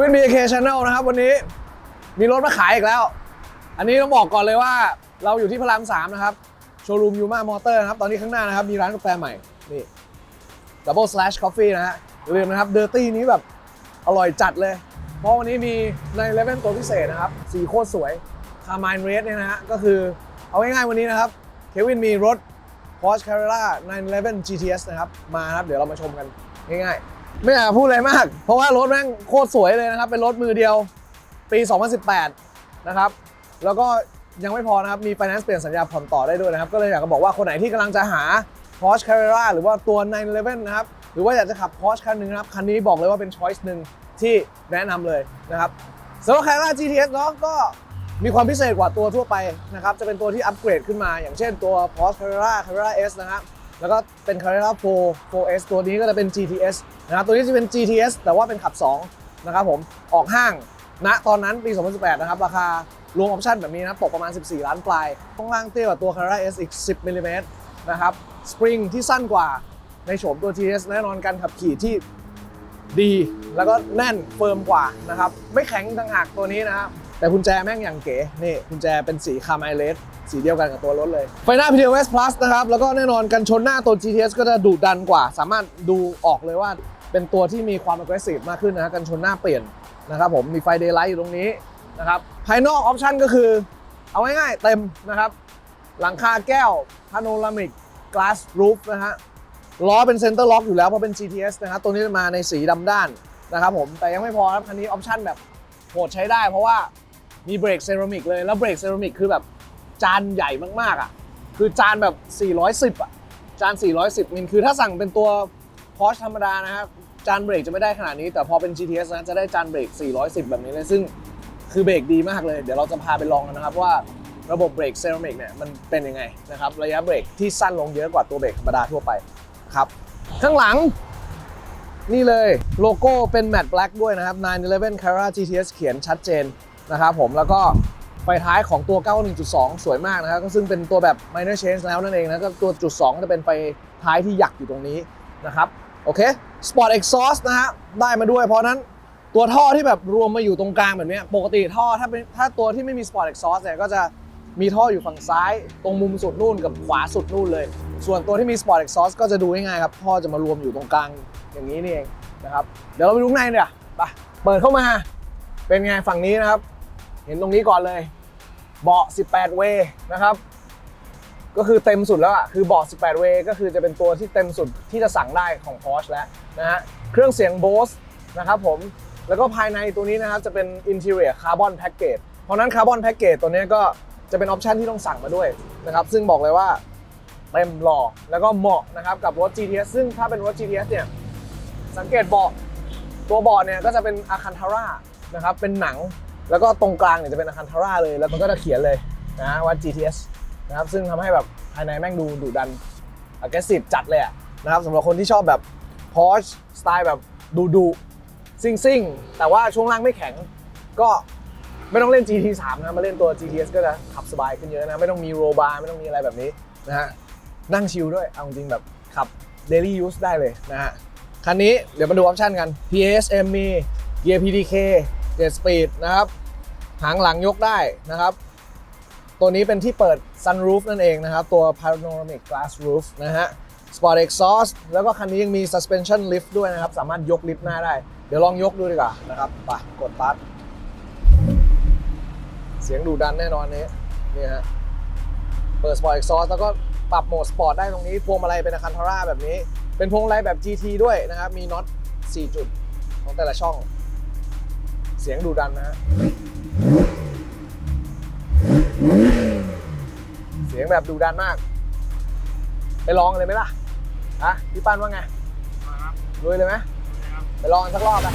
วินบีเคช n แนนะครับ วันนี้มีรถมาขายอีกแล้ว อันนี้ต้องบอกก่อนเลยว่าเราอยู่ที่พระรามสามนะครับโชว์รูมยูมามอเตอร์นะครับ ตอนนี้ข้างหน้านะครับ มีร้านกาแฟใหม่ นี่ Double Slash Coffee นะฮะอย่าลืมนะครับเดอร์ตี้นี้แบบอร่อยจัดเลย เพราะวันนี้มีในเลเว่นตัวพิเศษนะครับ สีโคตรสวย c a r m i n e Red เนี่ยนะฮะ ก็คือเอาง่ายๆวันนี้นะครับเควินมีรถ Porsche Carrera 911 GTS นะครับ มาครับ เดี๋ยวเรามาชมกันง่ายๆ ไม่อยากพูดอะไรมาก เพราะว่ารถแม่งโคตรสวยเลยนะครับ เป็นรถมือเดียวปี 2018 นะครับ แล้วก็ยังไม่พอนะครับ มี finance เปลี่ยนสัญญาผ่อนต่อได้ด้วยนะครับ ก็เลยอยากจะบอกว่าคนไหนที่กำลังจะหา Porsche Carrera หรือว่าตัว 911 นะครับ หรือว่าอยากจะขับ Porsche คันหนึ่งนะครับ คันนี้บอกเลยว่าเป็น choice หนึ่งที่แนะนำเลยนะครับสำหรับ Carrera GTS เนาะก็มีความพิเศษกว่าตัวทั่วไปนะครับ จะเป็นตัวที่อัปเกรดขึ้นมา อย่างเช่นตัว Porsche Carrera Carrera S นะครับ แล้วก็เป็น Carrera 4 4S ตัวนี้ก็จะเป็น GTS นะครับตัวนี้จะเป็น GTS แต่ว่าเป็นขับ 2 นะครับผมออกห้างณตอนนั้นปี 2018 นะครับ ราคารวมออปชั่นแบบนี้นะตกประมาณ 14 ล้านปลายข้างล่างเตี้ยกว่าตัว Carrera S อีก 10มิลลิเมตรนะครับสปริงที่สั้นกว่าในโฉมตัว GTS แน่นอนการขับขี่ที่ดี แล้วก็แน่นเฟิร์มกว่านะครับไม่แข็งต่างหากตัวนี้นะครับ แต่กุญแจแม่งอย่างเก๋นี่กุญแจเป็นสีคาร์ไมเลสสีเดียวกันกับตัวรถเลยไฟหน้า PTOS Plus นะครับ แล้วก็แน่นอนกันชนหน้าตัว GTS ก็จะดุดันกว่า สามารถดูออกเลยว่าเป็นตัวที่มีความ aggressive มากขึ้นนะกันชนหน้าเปลี่ยนนะครับผมมีไฟ daylight อยู่ตรงนี้นะครับภายนอกออปชันก็คือ เอาง่ายๆเต็มนะครับ หลังคาแก้ว panoramic glass roof นะฮะล้อเป็นเซนเตอร์ล็อกอยู่แล้วเพราะเป็น GTS นะครับตัวนี้มาในสีดำด้านนะครับผมแต่ยังไม่พอครับคันนี้ออปชั่นแบบโหดใช้ได้เพราะว่า มีเบรกเซรามิกเลย แล้วเบรกเซรามิกคือแบบจานใหญ่มากๆอะ คือจานแบบ 410 อะ จาน 410มิล คือถ้าสั่งเป็นตัว Porsche ธรรมดานะครับ จานเบรกจะไม่ได้ขนาดนี้ แต่พอเป็น GTS นะ จะได้จานเบรก 410 แบบนี้เลย ซึ่งคือเบรกดีมากเลย เดี๋ยวเราจะพาไปลองกันนะครับว่าระบบเบรกเซรามิกเนี่ยมันเป็นยังไงนะครับ ระยะเบรกที่สั้นลงเยอะกว่าตัวเบรกธรรมดาทั่วไปครับ ข้างหลังนี่เลยโลโก้เป็นแมตต์แบล็กด้วยนะครับ 911 Carrera GTS เขียนชัดเจน นะครับผมแล้วก็ไฟท้ายของตัว 91.2 สวยมากนะครับก็ซึ่งเป็นตัวแบบ minor change แล้วนั่นเองนะก็ตัวจุด2จะเป็นไฟท้ายที่หยักอยู่ตรงนี้นะครับโอเค Sport Exhaust นะฮะได้มาด้วย เพราะนั้นตัวท่อที่แบบรวมมาอยู่ตรงกลางแบบนี้ปกติท่อถ้าเป็นถ้าตัวที่ไม่มี Sport Exhaust เนี่ยก็จะมีท่ออยู่ฝั่งซ้าย ตรงมุมสุดนู่นกับขวาสุดนู่นเลย ส่วนตัวที่มี Sport Exhaust ก็จะดูง่ายๆครับท่อจะมารวมอยู่ตรงกลางอย่างนี้นี่เองนะครับเดี๋ยวเราไปดูข้างในเนี่ยไปเปิดเข้ามาเป็นไงฝั่งนี้นะครับ เห็นตรงนี้ก่อนเลย เบาะ 18 เวนะครับ ก็คือเต็มสุดแล้วอะ คือเบาะ 18 เวก็คือจะเป็นตัวที่เต็มสุดที่จะสั่งได้ของ Porsche แล้วนะฮะ เครื่องเสียง Bose นะครับผม แล้วก็ภายในตัวนี้นะครับจะเป็น Interior Carbon Package เพราะนั้น Carbon Package ตัวนี้ก็จะเป็นออปชันที่ต้องสั่งมาด้วยนะครับ ซึ่งบอกเลยว่าเต็มหล่อแล้วก็เหมาะนะครับกับรถ GTS ซึ่งถ้าเป็นรถ GTS เนี่ยสังเกตเบาะตัวเบาะเนี่ยก็จะเป็นอาคันทาร่านะครับเป็นหนัง แล้วก็ตรงกลางเนี่ยจะเป็นอาคันทาร่าเลย แล้วมันก็จะเขียนเลยนะว่า GTS นะครับซึ่งทำให้แบบภายในแม่งดูดุดัน aggressive จัดเลยอะนะครับสำหรับคนที่ชอบแบบ Porsche สไตล์แบบดุดุซิ่งซิ่งแต่ว่าช่วงล่างไม่แข็ง ก็ไม่ต้องเล่น GT3 นะมาเล่นตัว GTS ก็จะขับสบายขึ้นเยอะนะ ไม่ต้องมีโรบาร์ไม่ต้องมีอะไรแบบนี้นะฮะนั่งชิลด้วย เอาจริงแบบขับ daily use ได้เลยนะฮะคันนี้เดี๋ยวมาดูออปชันกัน PSM มี Gear PDK 7 Speed นะครับ หางหลังยกได้นะครับ ตัวนี้เป็นที่เปิด sunroof นั่นเองนะครับ ตัว panoramic glass roof นะฮะ Sport Exhaust แล้วก็คันนี้ยังมี suspension lift ด้วยนะครับ สามารถยกลิฟต์หน้าได้ เดี๋ยวลองยกดูดีกว่านะครับไปกดตัดเสียงดุดันแน่นอนนี้นี่ฮะเปิด Sport Exhaust แล้วก็ปรับโหมดสปอร์ตได้ตรงนี้ พวงมาลัยเป็นอาคันทาร่าแบบนี้ เป็นพวงมาลัยแบบ GT ด้วยนะครับ มีน็อต4 จุดของแต่ละช่อง เสียงดูดันนะฮะ เสียงแบบดูดันมาก ไปลองเลยไหมล่ะฮะพี่ปั้นว่าไงลุยเลยไหมไปลองกันสักรอบไป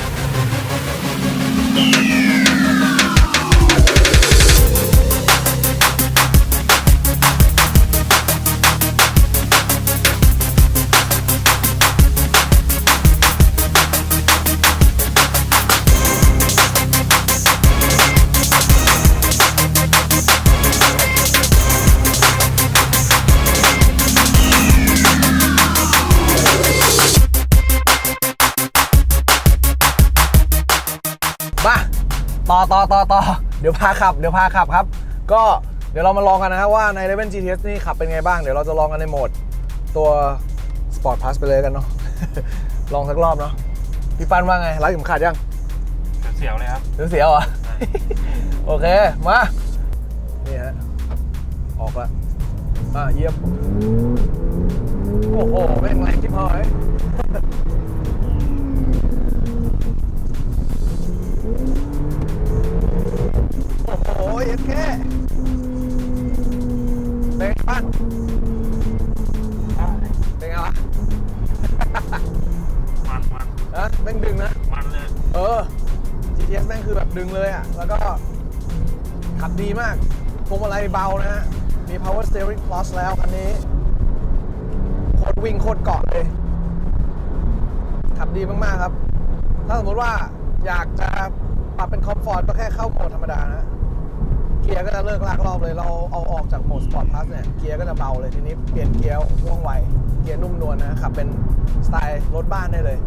ต่อต่อต่อต่อเดี๋ยวพาขับเดี๋ยวพาขับครับ ก็เดี๋ยวเรามาลองกันนะครับว่าใน11 GTS นี่ขับเป็นไงบ้าง เดี๋ยวเราจะลองกันในโหมดตัว Sport Plus ไปเลยกันเนาะ ลองสักรอบเนาะ พี่ปันว่าไงรัดเข็มขัดยัง เสียวๆเลยครับ เสียวๆเหรอ โอเค มา นี่ฮะ ออกละอะเยี่ยม โอ้โหแม่งแรงชิบหาย นนะแม่งดึงนะ มันเลยเออ GTS แม่งคือแบบดึงเลยอะ แล้วก็ขับดีมากพวงมาลัยเบานะฮะ มี power steering plus แล้วคันนี้ โคตรวิ่งโคตรเกาะเลย ขับดีมาก ๆ ครับ ถ้าสมมติว่าอยากจะปรับเป็นคอมฟอร์ตก็แค่เข้าโหมดธรรมดานะ เกียร์ก็จะเลิกลากรอบเลย เราเอาออกจากโหมด Sport Plus เนี่ย เกียร์ก็จะเบาเลยทีนี้เปลี่ยนเกียร์ว่องไว เกียร์นุ่มนวลนะขับเป็น สไตล์รถบ้านได้เลย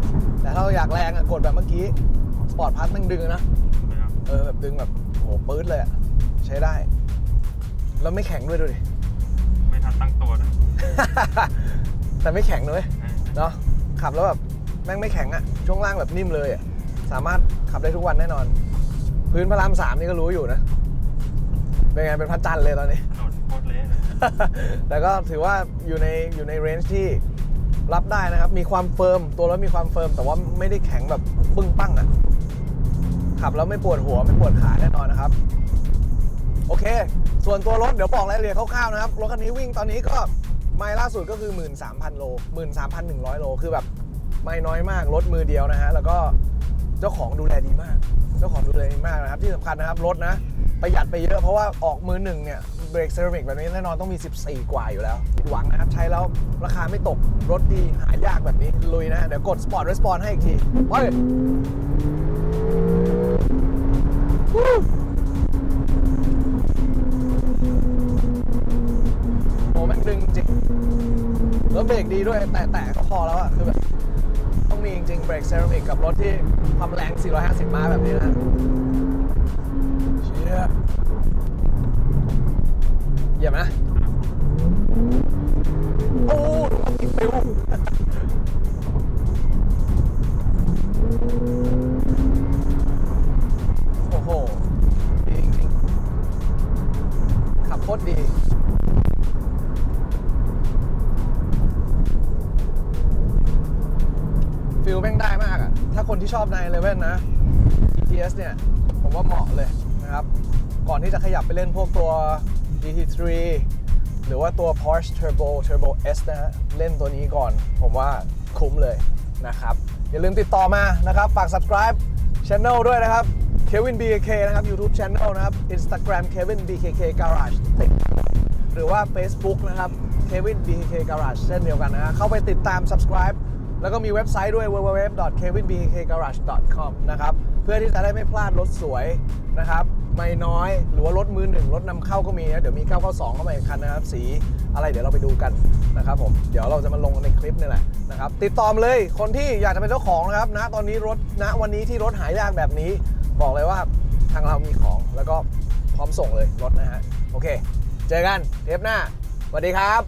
แต่ถ้าเราอยากแรงอะกดแบบเมื่อกี้ Sport Plus มันดึงนะนะครับเออแบบดึงแบบโหปื๊ดเลยอะใช้ได้ แล้วไม่แข็งด้วยดูดิ ไม่ทันตั้งตัวนะ แต่ไม่แข็งเลยเออเนาะขับแล้วแบบแม่งไม่แข็งอะช่วงล่างแบบนิ่มเลยอะสามารถขับได้ทุกวันแน่นอน พื้นพระรามสามนี่ก็รู้อยู่นะ เป็นไงเป็นพระจันทร์เลยตอนนี้ถนนโคตรเละเลยแต่ก็ถือว่าอยู่ในอยู่ในเรนจ์ที่ รับได้นะครับ มีความเฟิร์ม ตัวรถมีความเฟิร์ม แต่ว่าไม่ได้แข็งแบบปึ้งปั้งอะขับแล้วไม่ปวดหัวไม่ปวดขาแน่นอนนะครับ โอเค ส่วนตัวรถเดี๋ยวบอกรายละเอียดคร่าวๆนะครับ รถคันนี้วิ่งตอนนี้ก็ไมล์ล่าสุดก็คือ 13,000 โล 13,100 โล คือแบบไม่น้อยมาก รถมือเดียวนะฮะ แล้วก็เจ้าของดูแลดีมาก เจ้าของดูแลดีมากนะครับ ที่สำคัญนะครับ รถนะ ประหยัดไปเยอะเพราะว่าออกมือหนึ่งเนี่ย เบรกเซรามิกแบบนี้แน่นอนต้องมี 14 กว่าอยู่แล้ว หวังนะครับ ใช้แล้วราคาไม่ตก รถดีหายากแบบนี้ ลุยนะ เดี๋ยวกด Sport Response ให้อีกทีไปโอ้แม่งดึงจริง แล้วเบรกดีด้วย แต่แต่ก็พอแล้วอะคือแบบต้องมีจริงๆเบรกเซรามิกกับรถที่ความแรง 450 ม้าแบบนี้นะเชี่ยเห ยียบนะ โอ้ติดฟิวโอ้โหดีจริงๆขับโคตรดีฟิลแม่งได้มากอะถ้าคนที่ชอบในเลเว่นนะ GTS เนี่ย ผมว่าเหมาะเลยนะครับ ก่อนที่จะขยับไปเล่นพวกตัว GT3 หรือว่าตัว Porsche Turbo Turbo S นะฮะเล่นตัวนี้ก่อน ผมว่าคุ้มเลยนะครับ อย่าลืมติดต่อมานะครับ ฝาก subscribe channel ด้วยนะครับ Kevin BKK นะครับ YouTube channel นะครับ Instagram Kevin BKK Garage ติดหรือว่า Facebook นะครับ Kevin BKK Garage เช่นเดียวกันนะเข้าไปติดตาม subscribe แล้วก็มีเว็บไซต์ด้วย www.kevinbkgarage.com นะครับ เพื่อที่จะได้ไม่พลาดรถสวยนะครับไม่น้อยหรือว่ารถมือหนึ่งรถนำเข้าก็มีนะเดี๋ยวมี 992 เข้ามาอีกคันนะครับ สีอะไรเดี๋ยวเราไปดูกันนะครับผมเดี๋ยวเราจะมาลงในคลิปนี่แหละนะครับติดต่อมาเลยคนที่อยากจะเป็นเจ้าของนะครับนะตอนนี้รถณวันนี้ที่รถหายากแบบนี้ บอกเลยว่าทางเรามีของแล้วก็พร้อมส่งเลยรถนะฮะโอเค เจอกันเทปหน้าสวัสดีครับ